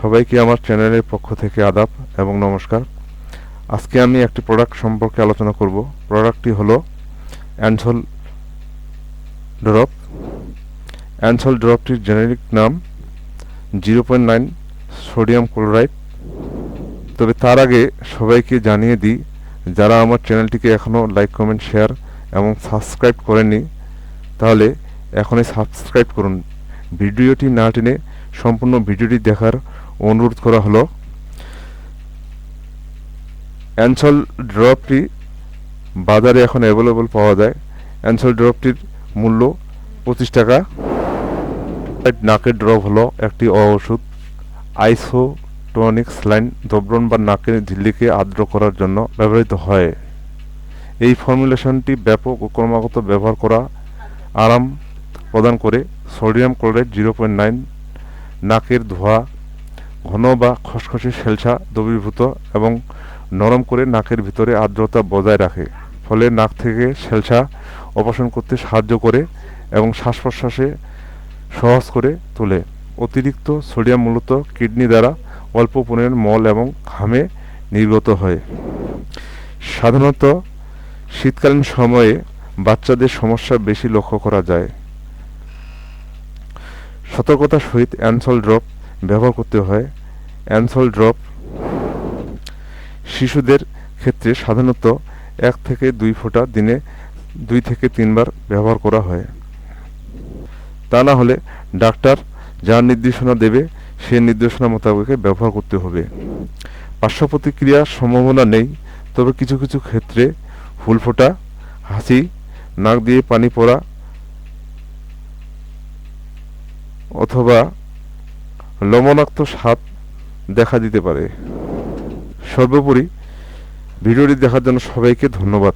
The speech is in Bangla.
সবাইকে আমার চ্যানেলের পক্ষ থেকে আদাব এবং নমস্কার। আজকে আমি একটি প্রোডাক্ট সম্পর্কে আলোচনা করব। প্রোডাক্টটি হলো অ্যানসল ড্রপ অ্যানসল ড্রপটির জেনেরিক নাম zero point nine sodium chloride. তবে তার আগে সবাইকে জানিয়ে দিই, যারা আমার চ্যানেলটিকে এখনও লাইক কমেন্ট শেয়ার এবং সাবস্ক্রাইব করেননি, তাহলে এখনই সাবস্ক্রাইব করুন। ভিডিওটি না টেনে সম্পূর্ণ ভিডিওটি দেখার অনুরোধ করা হলো। অ্যানসল ড্রপটি বাজারে এখন অ্যাভেলেবল পাওয়া যায়। অ্যানসল ড্রপটির মূল্য পঁচিশ টাকা। নাকের ড্রপ হলো একটি ওষুধ আইসোটনিক স্লাইন দ্রবণ বা নাকের ঝিল্লিকে আর্দ্র করার জন্য ব্যবহৃত হয়। এই ফর্মুলেশনটি ব্যাপক ও ক্রমাগত ব্যবহার করা আরাম প্রদান করে। Sodium chloride zero point nine নাকের ধোয়া ঘন বা খসখসে সেলসা দ্রবীভূত এবং নরম করে নাকের ভিতরে আর্দ্রতা বজায় রাখে, ফলে নাক থেকে সেলসা অপারেশন করতে সাহায্য করে এবং শ্বাস প্রশ্বাসে সহজ করে তোলে। অতিরিক্ত সোডিয়াম মূলত কিডনি দ্বারা অল্প পরিমাণ মল এবং ঘামে নির্গত হয়। সাধারণত শীতকালীন সময়ে বাচ্চাদের সমস্যা বেশি লক্ষ্য করা যায়। সতর্কতার সহিত অ্যানসল ড্রপ ব্যবহার করতে হয়। অ্যানসল ড্রপ। শিশুদের ক্ষেত্রে সাধারণত এক থেকে দুই ফোঁটা দিনে দুই থেকে তিনবার ব্যবহার করা হয়। তা না হলে ডাক্তার যা নির্দেশনা দেবে, সে নির্দেশনা মোতাবেক ব্যবহার করতে হবে। পার্শ্ব প্রতিক্রিয়ার সম্ভাবনা নেই, তবে কিছু কিছু ক্ষেত্রে ফুল ফোটা, হাসি, নাক দিয়ে পানি পড়া অথবা লবণাক্ত স্বাদ দেখা দিতে পারে। সর্বোপরি ভিডিওটি দেখার জন্য সবাইকে ধন্যবাদ।